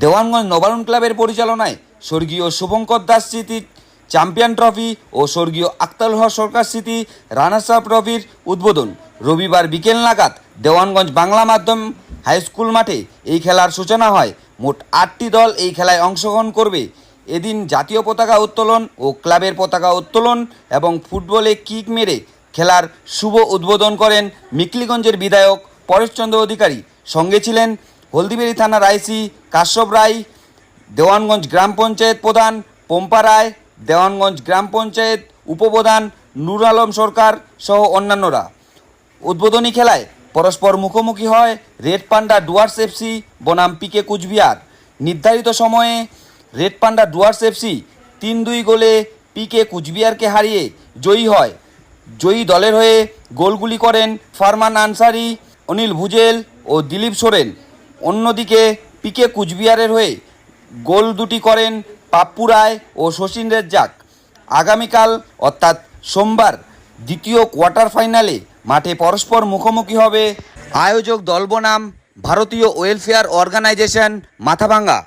দেওয়ানগঞ্জ নবারুণ ক্লাবের পরিচালনায় স্বর্গীয় শুভঙ্কর দাস স্মৃতি, চ্যাম্পিয়ন ট্রফি ও স্বর্গীয় আক্তাল হক সরকার স্মৃতি রানার্স আপ ট্রফির উদ্বোধন রবিবার বিকেল নাগাদ দেওয়ানগঞ্জ বাংলা মাধ্যম হাই স্কুল মাঠে এই খেলার সূচনা হয়। মোট আটটি দল এই খেলায় অংশগ্রহণ করবে। এদিন জাতীয় পতাকা উত্তোলন ও ক্লাবের পতাকা উত্তোলন এবং ফুটবলে কিক মেরে খেলার শুভ উদ্বোধন করেন মিকলিগঞ্জের বিধায়ক পরেশচন্দ্র অধিকারী। সঙ্গে ছিলেন হলদিবেড়ি থানার আইসি কাশ্যপ রায়, দেওয়ানগঞ্জ গ্রাম পঞ্চায়েত প্রধান পম্পা রায়, দেওয়ানগঞ্জ গ্রাম পঞ্চায়েত উপপ্রধান নুর আলম সরকার সহ অন্যান্যরা। উদ্বোধনী খেলায় পরস্পর মুখোমুখি হয় রেড পান্ডা ডুয়ার্স এফসি বনাম পিকে কুচবিহার। নির্ধারিত সময়ে রেড পান্ডা ডুয়ার্স এফসি তিন দুই গোলে পিকে কুচবিহারকে হারিয়ে জয়ী হয়। জয়ী দলের হয়ে গোলগুলি করেন ফারমান আনসারি, অনিল ভুজেল ও দিলীপ সোরেন। অন্যদিকে পিকে কুচবিহারের হয়ে গোল দুটি করেন পাপ্পু রায় ও শচীন রেজ্জাক। আগামীকাল, অর্থাৎ সোমবার, দ্বিতীয় কোয়ার্টার ফাইনালে মাঠে পরস্পর মুখোমুখি হবে আয়োজক দল বনাম ভারতীয় ওয়েলফেয়ার অর্গানাইজেশন মাথাভাঙ্গা।